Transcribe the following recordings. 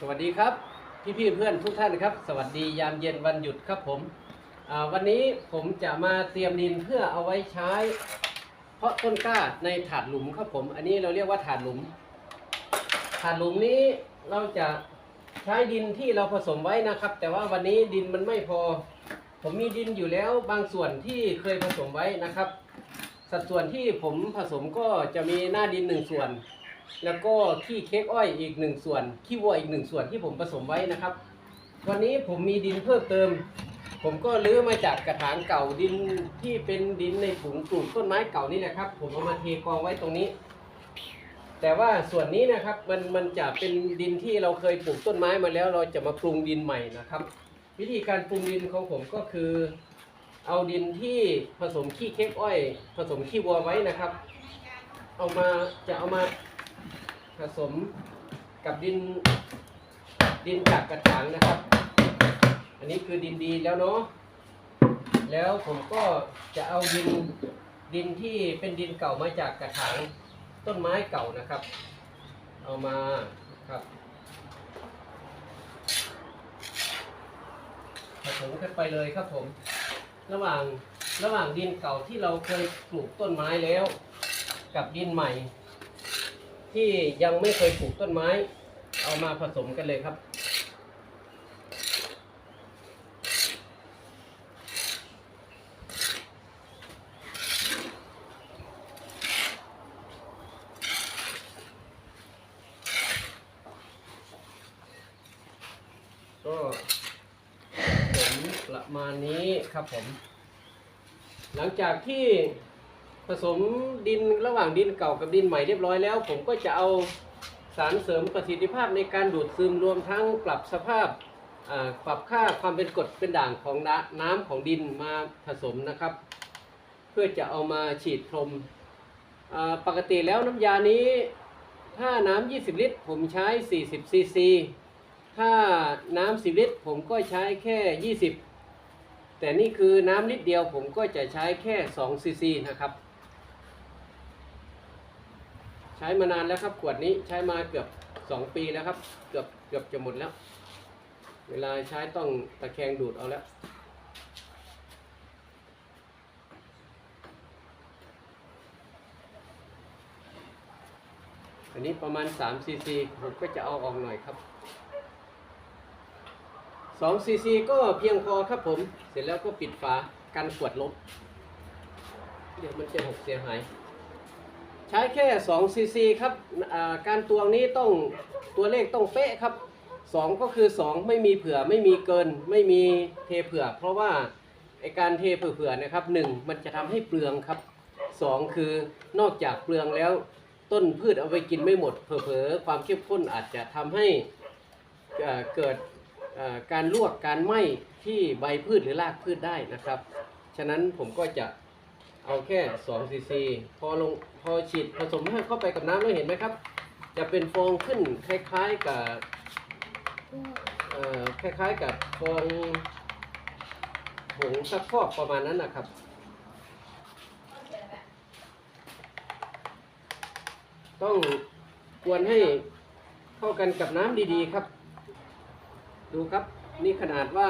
สวัสดีครับ พี่พี่เพื่อนทุกท่านครับ สวัสดียามเย็นวันหยุดครับผมวันนี้ผมจะมาเตรียมดินเพื่อเอาไว้ใช้ เพาะต้นกล้าในถาดหลุมครับผม อันนี้เราเรียกว่าถาดหลุม ถาดหลุมนี้เราจะใช้ดินที่เราผสมไว้นะครับ แต่ว่าวันนี้ดินมันไม่พอ ผมมีดินอยู่แล้วบางส่วนที่เคยผสมไว้นะครับ สัดส่วนที่ผมผสมก็จะมีหน้าดินหนึ่งส่วน แล้วก็ขี้เค้กอ้อยอีกหนึ่งส่วนขี้วัวอีกหนึ่งส่วนที่ผมผสมไว้นะครับ วันนี้ผมมีดินเพิ่มเติม ผมก็ลื้อมาจากกระถางเก่าดินที่เป็นดินในถุงปลูกต้นไม้เก่านี่แหละครับ ผมเอามาเทกองไว้ตรงนี้ แต่ว่าส่วนนี้นะครับมันมันจะเป็นดินที่เราเคยปลูกต้นไม้มาแล้ว เราจะมาปรุงดินใหม่นะครับ วิธีการปรุงดินของผมก็คือ เอาดินที่ผสมขี้เค้กอ้อย ผสมขี้วัวไว้นะครับ เอามาจะเอามา ผสมกับดินดินจากกระถางนะครับ อันนี้คือดินดีแล้วเนาะ แล้วผมก็จะเอาดินดินที่เป็นดินเก่ามาจากกระถางต้นไม้เก่านะครับ เอามาครับผสมกันไปเลยครับผม ระหว่างระหว่างดินเก่าที่เราเคยปลูกต้นไม้แล้ว กับดินใหม่ ที่ยังไม่เคยปลูกต้นไม้ เอามาผสมกันเลยครับ ก็ผลประมาณนี้ครับผม หลังจากที่ ผสมดินระหว่างดินเก่ากับดินใหม่เรียบร้อยแล้ว ผมก็จะเอาสารเสริมประสิทธิภาพในการดูดซึมรวมทั้งปรับสภาพอ่าปรับค่าความเป็นกรดเป็นด่างของน้ำของดินมาผสมนะครับ เพื่อจะเอามาฉีดพรมปกติแล้วน้ำยานี้ถ้าน้ำ20 ลิตร ผมใช้ 40 ซีซี ถ้าน้ำ10 ลิตร ผมก็ใช้แค่ 20 แต่นี่คือน้ำลิตรเดียวผมก็จะใช้แค่ 2 ซีซีนะครับ ใช้มานานแล้วครับ ขวดนี้ใช้มาเกือบ2ปีแล้วครับ เกือบเกือบจะหมดแล้ว เวลาใช้ต้องตะแคงดูดเอาแล้วอันนี้ประมาณ3ซีซีผมก็จะเอาออกหน่อยครับ2ซีซีก็เพียงพอครับผม เสร็จแล้วก็ปิดฝากันขวดลบ เดี๋ยวมันจะหกเสียหาย ใช้แค่2ซีซีครับการตวงนี้ต้องตัวเลขต้องเป๊ะครับ 2 ก็คือ 2 ไม่มีเผื่อไม่มีเกินไม่มีเทเผื่อ เพราะว่าไอการเทเผื่อๆนะครับ 1 มันจะทำให้เปลืองครับ 2 คือนอกจากเปลืองแล้วต้นพืชเอาไปกินไม่หมดเผลอๆความเข้มข้นอาจจะทำให้เกิดการลวกการไหม้ที่ใบพืชหรือรากพืชได้นะครับ ฉะนั้นผมก็จะ เอาแค่2ซีซีพอลงพอฉีดผสมให้เข้าไปกับน้ำแล้วเห็นไหมครับ จะเป็นฟองขึ้นคล้ายๆกับเอ่อคล้ายๆกับฟองผงซักฟอกประมาณนั้นนะครับ ต้องกวนให้เข้ากันกับน้ำดีๆครับ ดูครับนี่ขนาดว่า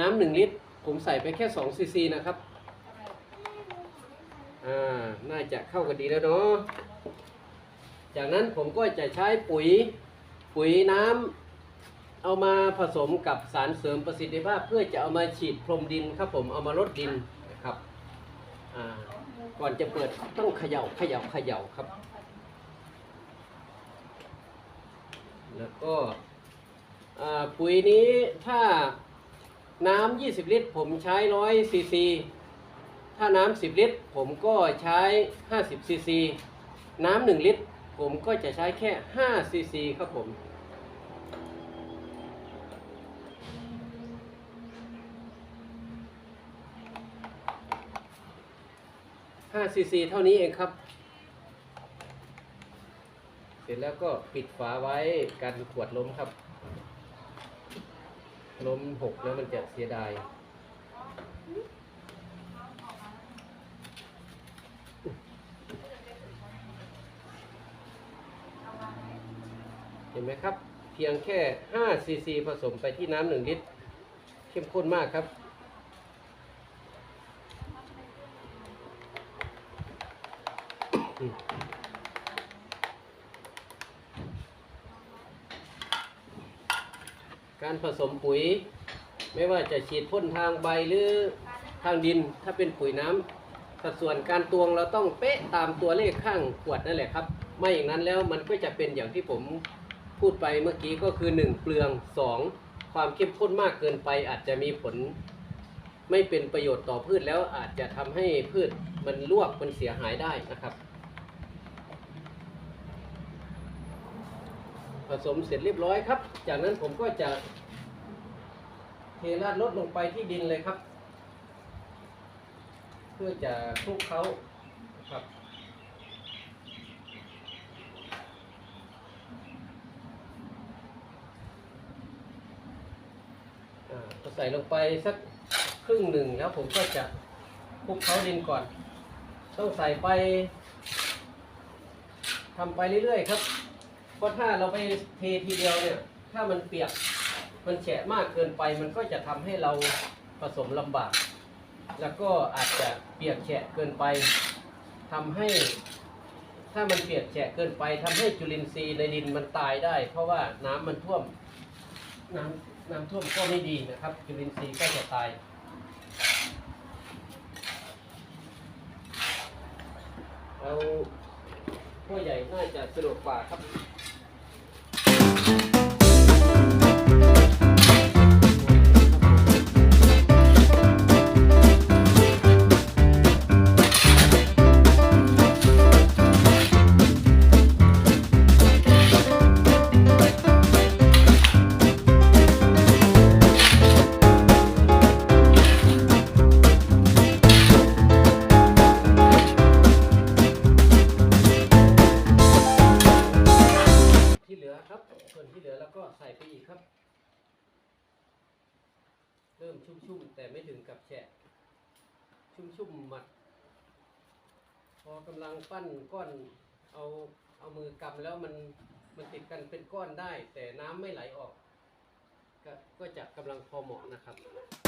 น้ำหนึ่งลิตร ผมใส่ไปแค่2ซีซีนะครับ อ่าน่าจะเข้ากันดีแล้วเนาะจากนั้นผมก็จะใช้ปุ๋ยปุ๋ยน้ำเอามาผสมกับสารเสริมประสิทธิภาพ เพื่อจะเอามาฉีดพรมดินครับผมเอามาลดดินนะครับก่อนจะเปิดต้องเขย่าเขย่าเขย่าครับ แล้วก็ปุ๋ยนี้ถ้าน้ำ20 ลิตร ผมใช้100ซีซี ถ้าน้ำ10 ลิตร ผมก็ใช้ 50 ซีซี น้ำ1ลิตร ผมก็จะใช้แค่ 5 ซีซีครับผม 5 ซีซี เท่านี้เองครับ เสร็จแล้วก็ปิดฝาไว้กันขวดล้มครับ ล้มหกแล้วมันจะเสียดาย ห็นไหมครับ เพียงแค่5ซีซีผสมไปที่น้ำหนึ่งลิตร เข้มข้นมากครับ การผสมปุ๋ย ไม่ว่าจะฉีดพ่นทางใบหรือทางดินถ้าเป็นปุ๋ยน้ำสัดส่วนการตวงเราต้องเป๊ะตามตัวเลขข้างขวดนั่นแหละครับ ไม่อย่างนั้นแล้วมันก็จะเป็นอย่างที่ผม พูดไปเมื่อกี้ก็คือ 1 เปลือง 2 ความเข้มข้นมากเกินไปอาจจะมีผล ไม่เป็นประโยชน์ต่อพืชแล้วอาจจะทำให้พืชมันลวกมันเสียหายได้นะครับ ผสมเสร็จเรียบร้อยครับ จากนั้นผมก็จะเทราดลดลงไปที่ดินเลยครับ เพื่อจะคลุกเขาครับ อ่าพอ ใส่ลงไปสักครึ่งหนึ่งแล้วผมก็จะคลุกเขาดินก่อน ต้องใส่ไปทำไปเรื่อยๆครับ เพราะถ้าเราไปเททีเดียวเนี่ย ถ้ามันเปียก มันแฉะมากเกินไป มันก็จะทำให้เราผสมลำบาก แล้วก็อาจจะเปียกแฉะเกินไปทำให้ ถ้ามันเปียกแฉะเกินไปทำให้จุลินทรีย์ในดินมันตายได้ เพราะว่าน้ำมันท่วมน้ำ น้ำท่วมก็ไม่ดีนะครับจุลินทรีย์ก็จะตายเอาพ่อใหญ่น่าจะสะดวกกว่าครับ ลังปั้นก้อนเอาเอามือกำแล้วมันมันติดกันเป็นก้อนได้ แต่น้ำไม่ไหลออก ก็ก็จะกำลังพอเหมาะนะครับครับ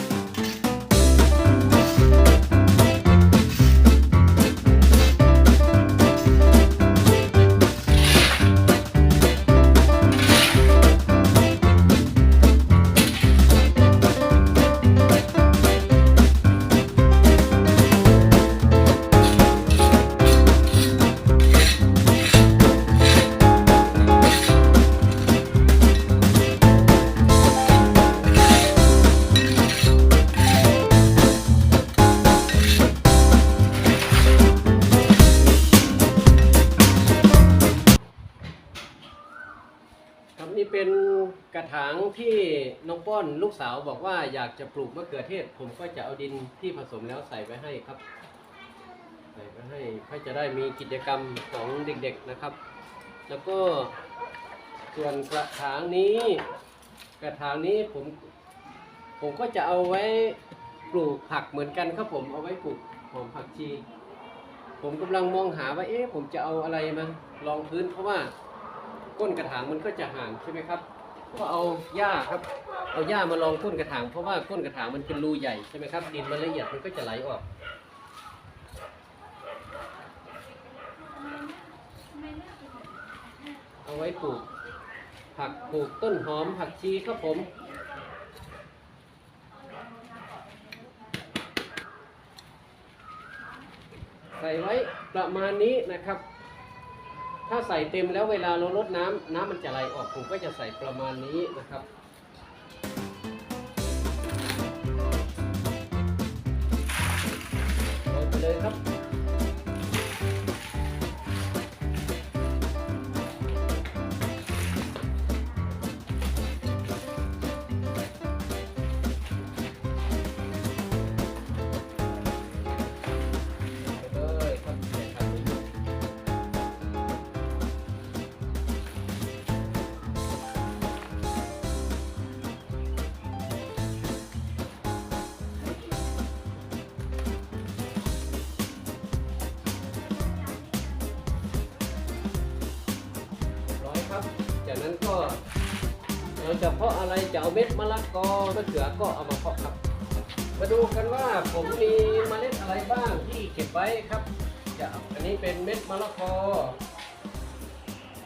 ที่น้องป้อนลูกสาวบอกว่าอยากจะปลูกมะเขือเทศ ผมก็จะเอาดินที่ผสมแล้วใส่ไปให้ครับ ใส่ไปให้เพื่อจะได้มีกิจกรรมของเด็กๆนะครับ แล้วก็ส่วนกระถางนี้ กระถางนี้ผม ผมก็จะเอาไว้ปลูกผักเหมือนกันครับผมเอาไว้ปลูกหอมผักชี ผมกำลังมองหาว่าเอ๊ะผมจะเอาอะไรมารองพื้นเพราะว่าก้นกระถางมันก็จะห่างใช่ไหมครับ ก็เอาหญ้าครับ เอาหญ้ามาลองก้นกระถางเพราะว่าก้นกระถางมันเป็นรูใหญ่ใช่ไหมครับดินมันละเอียดมันก็จะไหลออกเอาไว้ปลูก ผักปลูกต้นหอมผักชีครับผมใส่ไว้ประมาณนี้นะครับ ถ้าใส่เต็มแล้วเวลาเราลดน้ำน้ำมันจะไหลออกผมก็จะใส่ประมาณนี้นะครับลงไปเลยครับ เราจะเพาะอะไรจะเอาเม็ดมะละกอมะเขือก็เอามาเพาะครับ มาดูกันว่าผมมีเมล็ดอะไรบ้างที่เก็บไว้ครับจะอันนี้เป็นเม็ดมะละกอ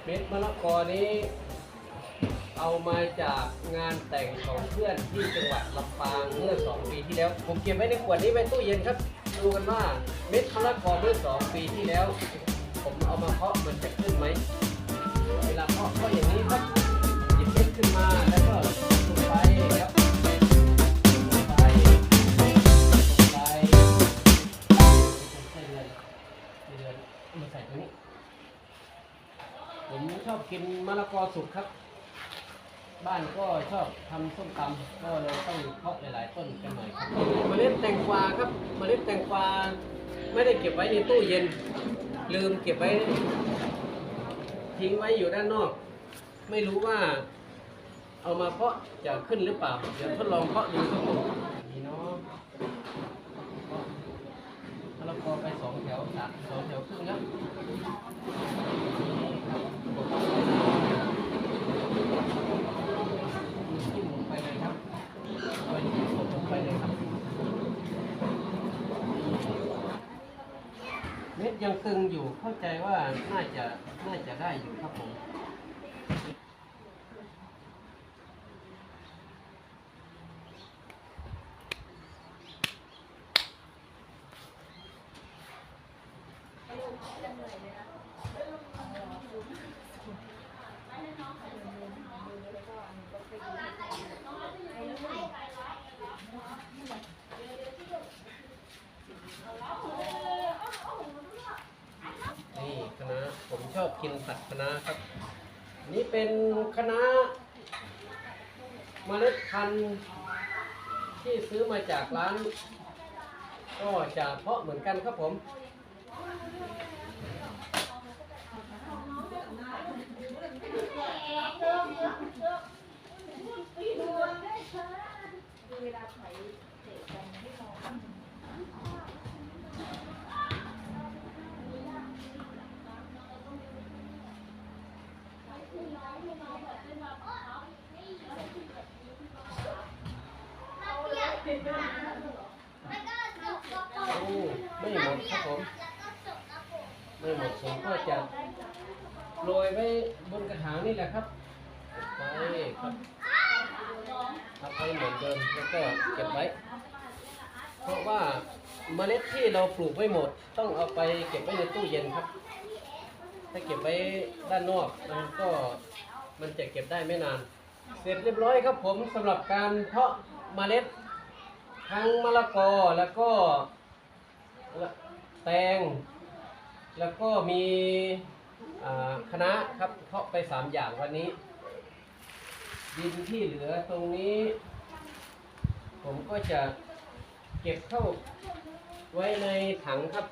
เม็ดมะละกอนี้ เอามาจากงานแต่งของเพื่อนที่จังหวัดลำปางเมื่อ 2 ปีที่แล้ว ผมเก็บไว้ในขวดนี้ไว้ตู้เย็นครับ ดูกันว่าเม็ดมะละกอเมื่อ 2 ปีที่แล้ว ผมเอามาเพาะมันจะขึ้นไหมเวลาเพาะก็อย่างนี้ครับ ขึ้นมาแล้วก็ลงไปครับลงไปลงไปใส่เดือนเดือนมาใส่ตรงนี้ ผมชอบกินมะละกอสุกครับ บ้านก็ชอบทำส้มตำก็เลยต้องเพาะหลายๆต้นกันหน่อยครับเมล็ดแตงกวาครับเมล็ดแตงกวาไม่ได้เก็บไว้ในตู้เย็น ลืมเก็บไว้ทิ้งไว้อยู่ด้านนอก ไม่รู้ว่า เอามาเพาะจะขึ้นหรือเปล่า เดี๋ยวทดลองเพาะดูครับผมนี่เนาะเพาะมะละกอไปสองแถวสามสองแถวครึ่งแล้วนี่ครับจิ้มลงไปเลยครับเอาจิ้มลงไปเลยครับ เม็ดยังตึงอยู่เข้าใจว่าน่าจะน่าจะได้อยู่ครับผม นี่คณะผมชอบ กินผัดคณะครับ นี่เป็นคณะเมล็ดพันธุ์ที่ซื้อมาจากร้าน ก็จะเพาะเหมือนกันครับผมโอ้ไม่หมดครับผมไม่หมดผมก็จะโรยไว้บนกระถางนี่แหละครับไปครับทับไว้เหมือนเดิมแล้วก็เก็บไว้ เพราะว่าเมล็ดที่เราปลูกไว้หมด ต้องเอาไปเก็บไว้ในตู้เย็นครับ ถ้าเก็บไว้ด้านนอกมันก็ มันจะเก็บได้ไม่นาน เสร็จเรียบร้อยครับผมสำหรับการเพาะเมล็ดทั้งมะละกอแล้วก็แตง แล้วก็มีคณะครับเพาะไปสามอย่างวันนี้ ดินที่เหลือตรงนี้ ผมก็จะเก็บเข้าไว้ในถังครับ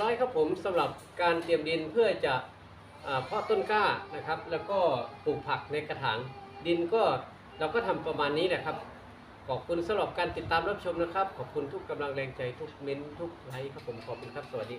ร้อยครับผมสำหรับการเตรียมดินเพื่อจะเพาะต้นกล้านะครับ แล้วก็ปลูกผักในกระถางดินก็เราก็ทำประมาณนี้แหละครับ ขอบคุณสำหรับการติดตามรับชมนะครับ ขอบคุณทุกกำลังแรงใจทุกเม้นท์ทุกไลค์ครับผมขอบคุณครับสวัสดี